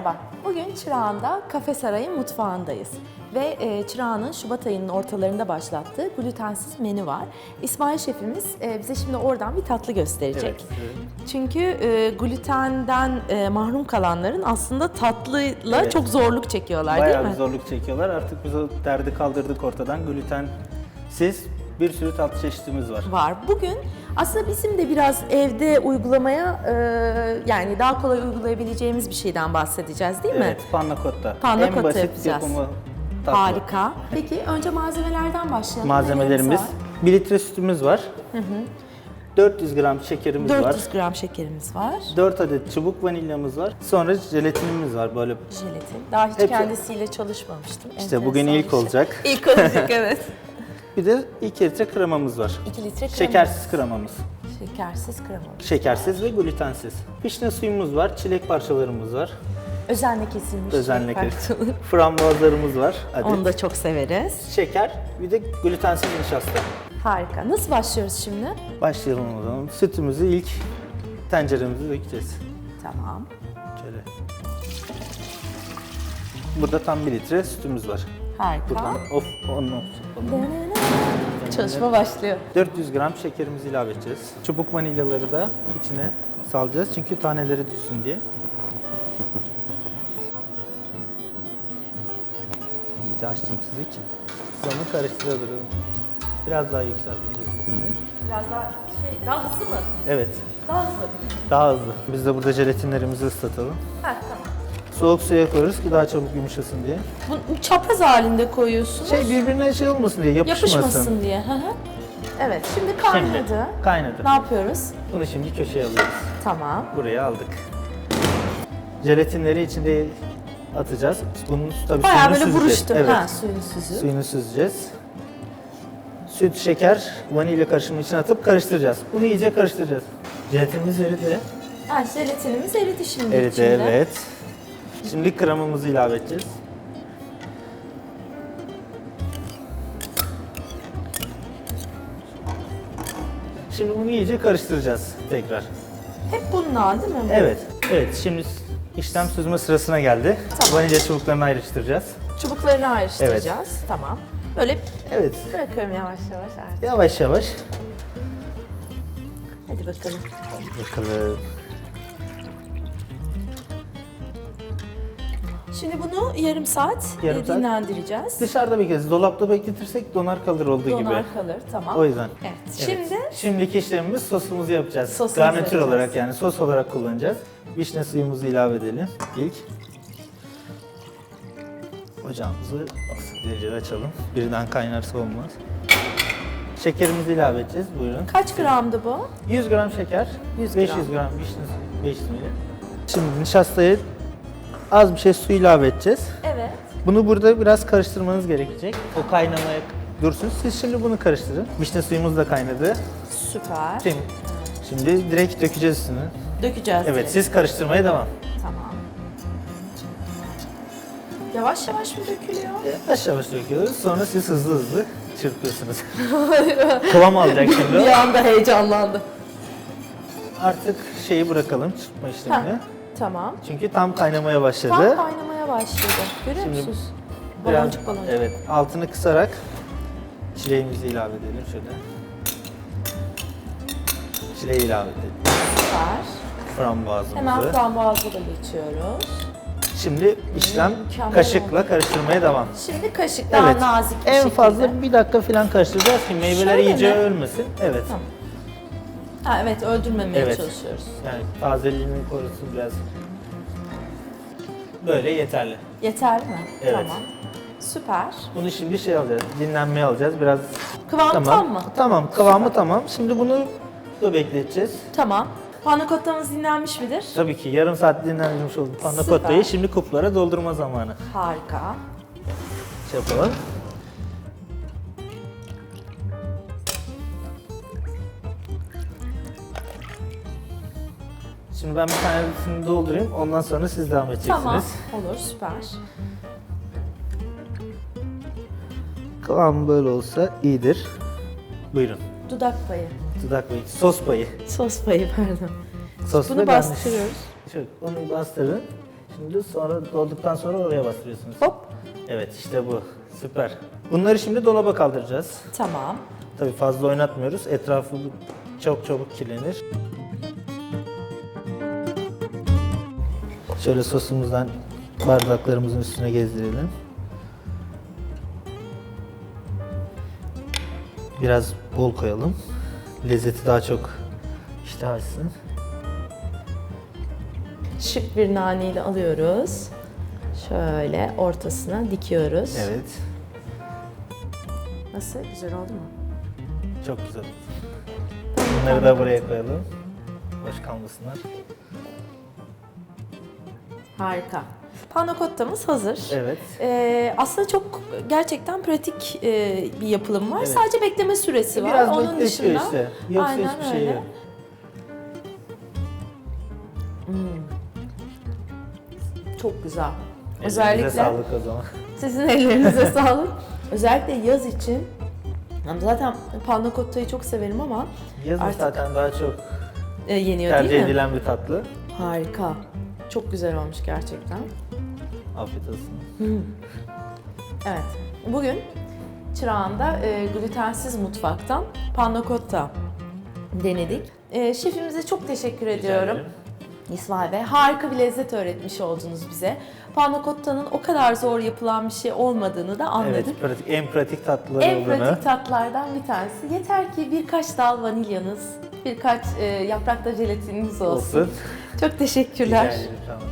Merhaba, bugün Çırağan'da Kafe Saray'ın mutfağındayız. Ve e, Çırağan'ın Şubat ayının ortalarında başlattığı glutensiz menü var. İsmail şefimiz e, bize şimdi oradan bir tatlı gösterecek. Evet, evet. Çünkü e, glutenden e, mahrum kalanların aslında tatlıyla Evet. çok zorluk çekiyorlar Bayağı değil mi? zorluk çekiyorlar. Artık biz o derdi kaldırdık ortadan. Glutensiz bir sürü tatlı çeşitimiz var. var. Bugün aslında bizim de biraz evde uygulamaya e, yani daha kolay uygulayabileceğimiz bir şeyden bahsedeceğiz değil mi? Evet, panna cotta. Panna en cotta basit yapacağız. yapımı tatlı. Harika. Peki önce malzemelerden başlayalım. Malzemelerimiz, Nelerimiz var? 1 litre sütümüz var. 400 gram şekerimiz 400 var. gram şekerimiz var. 4 adet çubuk vanilyamız var. Sonra jelatinimiz var böyle. Jelatin. Daha hiç Hepsi- kendisiyle çalışmamıştım. İşte bugün Enteresan ilk bir şey. olacak. İlk olacak evet. Bir de 2 litre kremamız var. 2 litre krema. Şekersiz kremamız. Şekersiz krema. Şekersiz ve glutensiz. Vişne suyumuz var, çilek parçalarımız var. Özenle kesilmiş. Özenle şeker. Frambuazlarımız var. Adet. Onu da çok severiz. Şeker, bir de glutensiz nişasta. Harika. Nasıl başlıyoruz şimdi? Başlayalım o zaman. Sütümüzü ilk tenceremize dökeceğiz. Tamam. Şöyle. Burada tam 1 litre sütümüz var. Harika. Buradan of, onu Çalışma başlıyor. 400 gram şekerimizi ilave edeceğiz. Çubuk vanilyaları da içine salacağız çünkü taneleri düşsün diye. İyice açtım sizi ki sonra karıştırabilirim. Biraz daha sesini. Biraz daha şey, daha hızlı mı? Evet, Daha hızlı. daha hızlı. Biz de burada jelatinlerimizi ıslatalım. Ha, tamam. Soğuk suya koyuyoruz ki daha çabuk yumuşasın diye. Bu çapraz halinde koyuyorsunuz. Şey birbirine şey olmasın diye, yapışmasın. Yapışmasın diye. Hı hı. Evet, şimdi kaynadı. Şimdi kaynadı. Ne yapıyoruz? Bunu şimdi köşeye alıyoruz. Tamam. Buraya aldık. Jelatinleri içinde atacağız. Bunun tabii Bayağı suyunu böyle süzeceğiz. buruştu. Evet. Ha, suyunu süzüp. Suyunu süzeceğiz. Süt, şeker, vanilya karışımı içine atıp karıştıracağız. Bunu iyice karıştıracağız. Jelatinimiz eridi. Ha, jelatinimiz eridi şimdi Eridi içinde. evet. Şimdi kremamızı ilave edeceğiz. Şimdi bunu iyice karıştıracağız tekrar. Hep bununla değil mi? Evet, evet. Şimdi işlem süzme sırasına geldi. Tamam. Vanilya çubuklarını ayrıştıracağız. Çubuklarını ayrıştıracağız. Tamam. Böyle Evet, bırakıyorum yavaş yavaş artık. yavaş yavaş. Hadi bakalım. Bakalım. Şimdi bunu yarım saat Yarım e, saat. dinlendireceğiz. Dışarıda kez dolapta bekletirsek donar kalır olduğu Donar gibi. kalır tamam. O yüzden. Evet. Şimdi Şimdiki işlemimiz sosumuzu yapacağız. Sosumuzu Garnitür yapacağız. olarak yani sos olarak kullanacağız. Vişne suyumuzu ilave edelim ilk. Ocağımızı asık derecede açalım. Birden kaynarsa olmaz. Şekerimizi ilave edeceğiz. Buyurun. kaç gramdı bu? 100 gram şeker, 100 500 gram vişne suyu, 500 ml. Şimdi nişastayı az bir şey su ilave edeceğiz. Evet. Bunu burada biraz karıştırmanız gerekecek. O kaynamaya dursun. Siz şimdi bunu karıştırın. Vişne suyumuz da kaynadı. Süper. Şimdi, şimdi direkt dökeceğiz üstüne. Dökeceğiz. Evet, direkt. siz karıştırmaya devam. Tamam. Yavaş yavaş mı dökülüyor? Yavaş yavaş döküyoruz. Sonra siz hızlı hızlı çırpıyorsunuz. Kıvam alacak şimdi. Bir anda heyecanlandım. Artık şeyi bırakalım, çırpma işlemini. Ha, tamam. Çünkü tam kaynamaya başladı. Tam kaynamaya başladı. Görüyor Şimdi musunuz? Biraz- Baloncuk baloncuk. Evet, altını kısarak çileğimizi ilave edelim şöyle. Çileği ilave edelim. Süper. Frambuazımızı. Hemen frambuazla da geçiyoruz. Şimdi işlem Mükemmel kaşıkla karıştırmaya devam. Şimdi kaşık daha evet. nazik bir En şekilde. fazla bir dakika falan karıştıracağız ki meyveler Şöyle iyice mi? ölmesin. Evet. Tamam. Ha, evet öldürmemeye Evet. çalışıyoruz. Yani tazeliğini korusun biraz. Böyle yeterli. Yeterli mi? Evet. Tamam. Süper. Bunu şimdi şey alacağız, dinlenmeye alacağız. Biraz Kıvam tamam. tam mı? Tamam, kıvamı tamam. Şimdi bunu da bekleteceğiz. Tamam. Panna cottamız dinlenmiş midir? Tabii ki yarım saat dinlendirmiş olduk panna Süper. cotta'yı. Şimdi kuplara doldurma zamanı. Harika. Şey yapalım. Şimdi ben bir tanesini doldurayım. Ondan sonra siz devam edeceksiniz. Tamam. Olur süper. Kıvam böyle olsa iyidir. Buyurun. Dudak payı. Dudak payı, sos payı. Sos payı pardon. Sos Bunu bastırıyoruz. Şöyle onu bastırın. Şimdi sonra dolduktan sonra oraya bastırıyorsunuz. Hop. Evet işte bu. Süper. Bunları şimdi dolaba kaldıracağız. Tamam. Tabii fazla oynatmıyoruz. Etrafı çok çabuk kirlenir. Şöyle sosumuzdan bardaklarımızın üstüne gezdirelim. Biraz bol koyalım. Lezzeti daha çok iştah açsın. Şık bir naneyi de alıyoruz. Şöyle ortasına dikiyoruz. Evet. Nasıl? Güzel oldu mu? Çok güzel. Bunları da buraya koyalım. Boş kalmasınlar. Harika. Panna cottamız hazır. Evet. Ee, aslında çok gerçekten pratik e, bir yapılım var. Evet. Sadece bekleme süresi var. Biraz Onun dışında işte. Yoksa Aynen hiçbir şey öyle. yok. çok güzel. Ellerinize Özellikle sağlık o zaman. sizin ellerinize sağlık. Özellikle yaz için yani zaten panna cotta'yı çok severim ama Yazın Artık- zaten daha çok e, yeniyor tercih değil mi? edilen bir tatlı. Harika. Çok güzel olmuş gerçekten. Afiyet olsun. Evet. Bugün Çırağan'da e, glutensiz mutfaktan panna cotta denedik. E, şefimize çok teşekkür ediyorum. İsmail Bey harika bir lezzet öğretmiş oldunuz bize. Panna cotta'nın o kadar zor yapılan bir şey olmadığını da anladık. Evet, pratik, en pratik tatlılar En olduğunu. pratik tatlardan bir tanesi. Yeter ki birkaç dal vanilyanız, birkaç e, yaprakta jelatininiz olsun. olsun. Çok Rica teşekkürler. ederim, tamam.